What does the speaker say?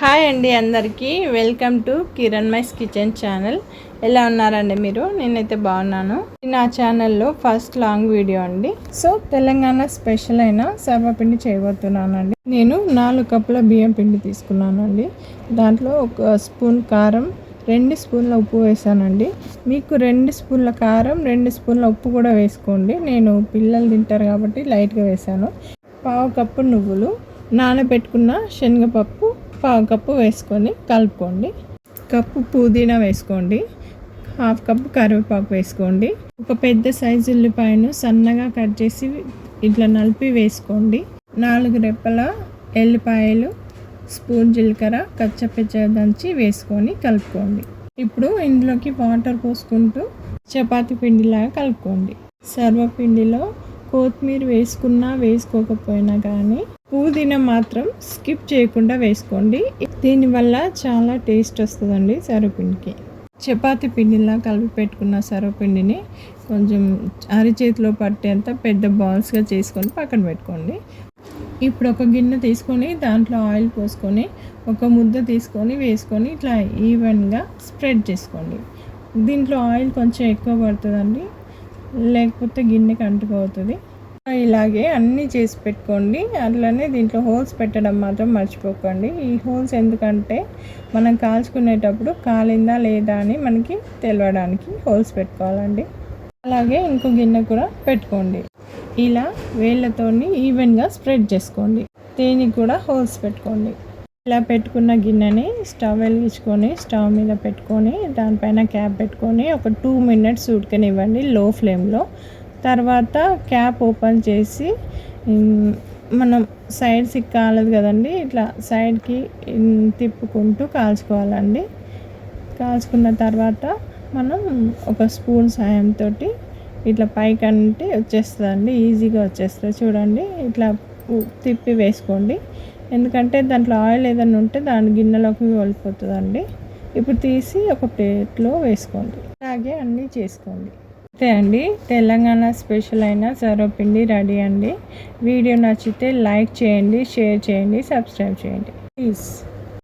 Hi అండి అందరికీ. Welcome to Kiranmai's kitchen channel ఎలా ఉన్నారండి మీరు? నేనైతే బాగున్నాను. నా ఛానల్లో ఫస్ట్ లాంగ్ వీడియో అండి. సో తెలంగాణ స్పెషల్ అయిన సర్వపిండి చేయబోతున్నానండి. నేను నాలుగు కప్పుల బియ్యం పిండి తీసుకున్నానండి. దాంట్లో ఒక స్పూన్ కారం రెండు స్పూన్ల ఉప్పు వేసానండి. మీకు రెండు స్పూన్ల కారం రెండు స్పూన్ల ఉప్పు కూడా వేసుకోండి. నేను పిల్లలు తింటారు కాబట్టి లైట్గా వేసాను. పావు కప్పు నువ్వులు నానబెట్టుకున్న శనగపప్పు పావు కప్పు వేసుకొని కలుపుకోండి. కప్పు పుదీనా వేసుకోండి. హాఫ్ కప్పు కరివేపాకు వేసుకోండి. ఒక పెద్ద సైజు ఉల్లిపాయను సన్నగా కట్ చేసి ఇట్లా నలిపి వేసుకోండి. నాలుగు రెప్పల ఎల్లిపాయలు స్పూన్ జీలకర్ర కచ్చపెచ్చ దంచి వేసుకొని కలుపుకోండి. ఇప్పుడు ఇందులోకి వాటర్ పోసుకుంటూ చపాతి పిండిలాగా కలుపుకోండి. సర్వపిండిలో కొత్తిమీర వేసుకున్నా వేసుకోకపోయినా కానీ పుదీనా మాత్రం స్కిప్ చేయకుండా వేసుకోండి. దీనివల్ల చాలా టేస్ట్ వస్తుందండి సరుపిండికి చపాతి పిండిలా కలిపి పెట్టుకున్న సర్వపిండిని కొంచెం అరిచేతిలో పట్టేంత పెద్ద బాల్స్గా చేసుకొని పక్కన పెట్టుకోండి. ఇప్పుడు ఒక గిన్నె తీసుకొని దాంట్లో ఆయిల్ పోసుకొని ఒక ముద్ద తీసుకొని వేసుకొని ఇట్లా ఈవెన్గా స్ప్రెడ్ చేసుకోండి. దీంట్లో ఆయిల్ కొంచెం ఎక్కువ పడుతుందండి. లేకపోతే గిన్నెకి అంటుకోవుతుంది ఇలాగే అన్నీ చేసి పెట్టుకోండి. అట్లనే దీంట్లో హోల్స్ పెట్టడం మాత్రం మర్చిపోకండి. ఈ హోల్స్ ఎందుకంటే మనం కాల్చుకునేటప్పుడు కాలిందా లేదా అని మనకి తెలవడానికి హోల్స్ పెట్టుకోవాలండి. అలాగే ఇంకో గిన్నె కూడా పెట్టుకోండి. ఇలా వేళ్ళతోని ఈవెన్గా స్ప్రెడ్ చేసుకోండి. దేనికి కూడా హోల్స్ పెట్టుకోండి. ఇలా పెట్టుకున్న గిన్నెని స్టవ్ వెలిగించుకొని స్టవ్ మీద పెట్టుకొని దానిపైన క్యాప్ పెట్టుకొని ఒక టూ మినిట్స్ ఉడకనివ్వండి లో ఫ్లేమ్లో. తర్వాత క్యాప్ ఓపెన్ చేసి మనం సైడ్స్ కాలదు కదండి ఇట్లా సైడ్కి తిప్పుకుంటూ కాల్చుకోవాలండి. కాల్చుకున్న తర్వాత మనం ఒక స్పూన్ సాయంతో ఇట్లా పైకంటే వచ్చేస్తుందండి ఈజీగా వచ్చేస్తుంది. చూడండి ఇట్లా తిప్పి వేసుకోండి. ఎందుకంటే దాంట్లో ఆయిల్ ఏదైనా ఉంటే దాని గిన్నెలోకి వెళ్ళిపోతుందండి. ఇప్పుడు తీసి ఒక ప్లేట్లో వేసుకోండి. అలాగే అన్నీ చేసుకోండి. నమస్తే అండి. తెలంగాణ స్పెషల్ అయిన సర్వపిండి రెడీ అండి. వీడియో నచ్చితే లైక్ చేయండి షేర్ చేయండి సబ్స్క్రైబ్ చేయండి. ప్లీజ్.